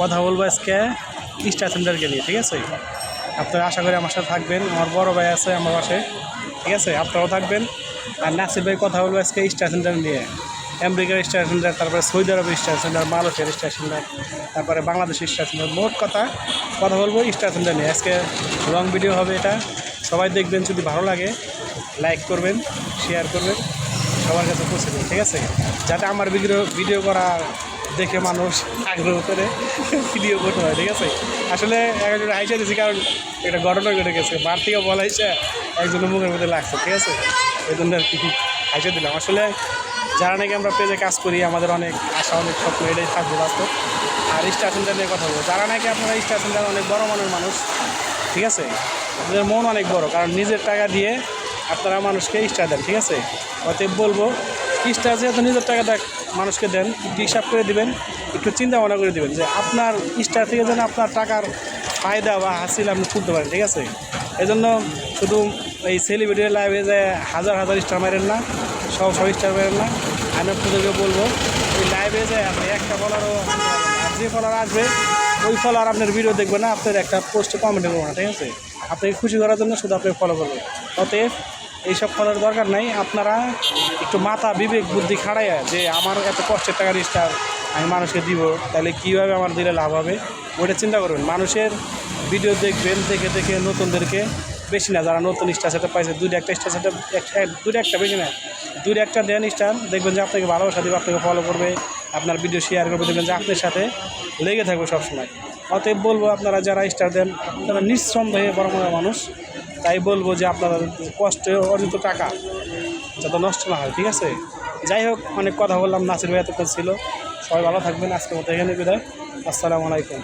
কথা বলব আজকে স্টার সেন্টারকে নিয়ে, ঠিক আছে? আপনারা আশা করি আমার সাথে থাকবেন। আমার বড় ভাই আছে আমার পাশে, ঠিক আছে? আপনারাও থাকবেন। আর নাসির ভাই কথা বলব আজকে স্টার সেন্টার নিয়ে। আমেরিকার স্টার সেন্টার, তারপরে সৌদি আরবের স্টার সেন্টার, মালয়েশিয়ার স্টার সেন্টার, তারপরে বাংলাদেশের স্টার সেন্টার। মোট কথা কথা বলব স্টার সেন্টার নিয়ে। আজকে লং ভিডিও হবে এটা। সবাই দেখবেন, যদি ভালো লাগে লাইক করবেন শেয়ার করবেন, সবার কাছে পৌঁছে দেবেন, ঠিক আছে? যাতে আমার ভিডিও ভিডিও করা দেখে মানুষ আগ্রহ করে ভিডিও করতে হয় ঠিক আছে? আসলে একজন আইসা দিয়েছি কারণ এটা ঘটনা ঘটে গেছে। বার থেকে বলা হয়েছে একজনের মুখের মধ্যে লাগছে, ঠিক আছে? এই জন্য আর কি আইসা দিলাম। আসলে যারা নাকি আমরা পেজে কাজ করি, আমাদের অনেক আশা, অনেক স্বপ্ন, এটাই থাকবে বাস্তব। আর স্টার সেন্টার নিয়ে কথা বলব। যারা নাকি আপনারা স্টার সেন্টার অনেক বড় মনের মানুষ, ঠিক আছে? আপনাদের মন অনেক বড়, কারণ নিজের টাকা দিয়ে আপনারা মানুষকে স্টার দেন, ঠিক আছে? অতএব বলব স্টার যেহেতু নিজের টাকা দেখ মানুষকে দেন, একটু হিসাব করে দিবেন, একটু চিন্তা ভাবনা করে দিবেন যে আপনার স্টার থেকে যেন আপনার টাকার ফায়দা বা হাসিল আপনি তুলতে পারেন, ঠিক আছে? এজন্য শুধু এই সেলিব্রিটির লাইভে যে হাজার হাজার স্টার মারেন না, সব সব স্টার মারেন না, আমি আপনাদেরকে বলব, এই লাইভে যে আপনি একটা ফলারও যে ফলার আসবে, ওই ফলার আপনার ভিডিও দেখবে না, আপনার একটা পোস্টে কমেন্ট করব না, ঠিক আছে? আপনাকে খুশি করার জন্য শুধু আপনি ফলো করবেন অতএব এইসব ফলোর দরকার নাই। আপনারা একটু মাথা বিবেক, বুদ্ধি খাড়াইয়া যে আমার এত কষ্টের টাকার স্টার আমি মানুষকে দিব, তাহলে কীভাবে আমার দিলে লাভ হবে? ওইটা চিন্তা করবেন। মানুষের ভিডিও দেখবেন, দেখে দেখে নতুনদেরকে বেশি না, যারা নতুন স্টার সেটা পাইছে, দুইটা একটা স্টার সেটা দুইটা একটা বেশি না। দুইটা একটা দেন স্টার দেখবেন যে আপনাকে ভালোবাসা দেবে, আপনাকে ফলো করবে, আপনার ভিডিও শেয়ার করবে, দেখবেন যে আপনার সাথে লেগে থাকবে সবসময়। অতএব বলব আপনারা যারা স্টার দেন তারা নিঃসন্দেহে বড় মানুষ। তাই বলব যে আপনারা কষ্টে অর্জিত টাকা যাতে নষ্ট না হয়, ঠিক আছে? যাই হোক, অনেক কথা বললাম, নাসির ভাই এতক্ষণ ছিল। সবাই ভালো থাকবেন, আজকের মতো এখানে বিদায়। আসসালামু আলাইকুম।